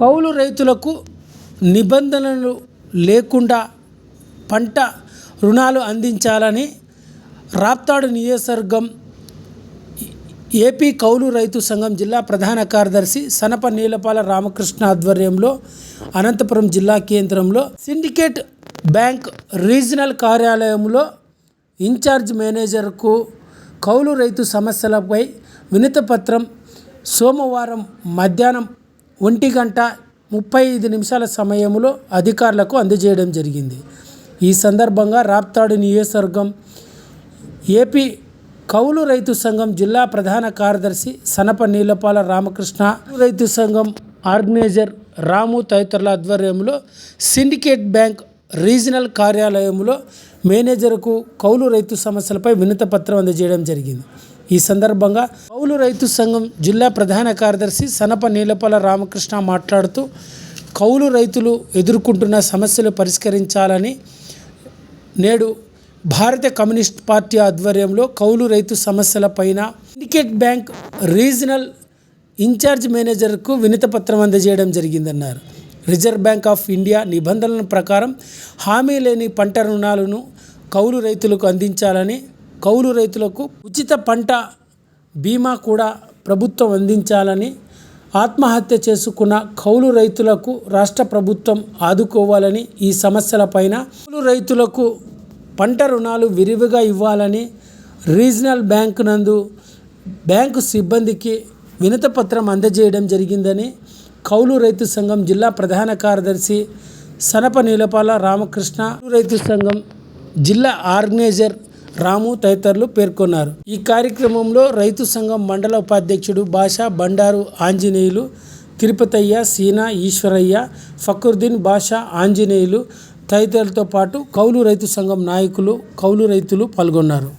కౌలు రైతులకు నిబంధనలు లేకుండా పంట రుణాలు అందించాలని రాప్తాడు నియోజకవర్గం ఏపీ కౌలు రైతు సంఘం జిల్లా ప్రధాన కార్యదర్శి సనప నీలపాల రామకృష్ణ ఆధ్వర్యంలో అనంతపురం జిల్లా కేంద్రంలో సిండికేట్ బ్యాంక్ రీజనల్ కార్యాలయంలో ఇన్ఛార్జ్ మేనేజర్కు కౌలు రైతు సమస్యలపై వినతిపత్రం సోమవారం మధ్యాహ్నం ఒంటి గంట ముప్పై ఐదు నిమిషాల సమయంలో అధికారులకు అందజేయడం జరిగింది. ఈ సందర్భంగా రాప్తాడు నియోజకవర్గం ఏపీ కౌలు రైతు సంఘం జిల్లా ప్రధాన కార్యదర్శి సనప నీలపాల రామకృష్ణ రైతు సంఘం ఆర్గనైజర్ రాము తదితరుల ఆధ్వర్యంలో సిండికేట్ బ్యాంక్ రీజనల్ కార్యాలయంలో మేనేజర్కు కౌలు రైతు సమస్యలపై వినత పత్రం అందజేయడం జరిగింది. ఈ సందర్భంగా కౌలు రైతు సంఘం జిల్లా ప్రధాన కార్యదర్శి సనప నీలపాల రామకృష్ణ మాట్లాడుతూ కౌలు రైతులు ఎదుర్కొంటున్న సమస్యలు పరిష్కరించాలని నేడు భారత కమ్యూనిస్ట్ పార్టీ ఆధ్వర్యంలో కౌలు రైతు సమస్యలపైన సిండికేట్ బ్యాంక్ రీజనల్ ఇన్ఛార్జ్ మేనేజర్కు వినతపత్రం అందజేయడం జరిగిందన్నారు. రిజర్వ్ బ్యాంక్ ఆఫ్ ఇండియా నిబంధనల ప్రకారం హామీ లేని పంట రుణాలను కౌలు రైతులకు అందించాలని కౌలు రైతులకు ఉచిత పంట బీమా కూడా ప్రభుత్వం అందించాలని ఆత్మహత్య చేసుకున్న కౌలు రైతులకు రాష్ట్ర ప్రభుత్వం ఆదుకోవాలని ఈ సమస్యలపైన కౌలు రైతులకు పంట రుణాలు విరివిగా ఇవ్వాలని రీజనల్ బ్యాంకు నందు బ్యాంకు సిబ్బందికి వినతపత్రం అందజేయడం జరిగిందని కౌలు రైతు సంఘం జిల్లా ప్రధాన కార్యదర్శి సనప నీలపాల రామకృష్ణ రైతు సంఘం జిల్లా ఆర్గనైజర్ రాము తదితరులు పేర్కొన్నారు. ఈ కార్యక్రమంలో రైతు సంఘం మండల ఉపాధ్యక్షుడు బాషా బండారు ఆంజనేయులు తిరుపతయ్య సీనా ఈశ్వరయ్య ఫకరుద్దీన్ బాషా ఆంజనేయులు తదితరులతో పాటు కౌలు రైతు సంఘం నాయకులు కౌలు రైతులు పాల్గొన్నారు.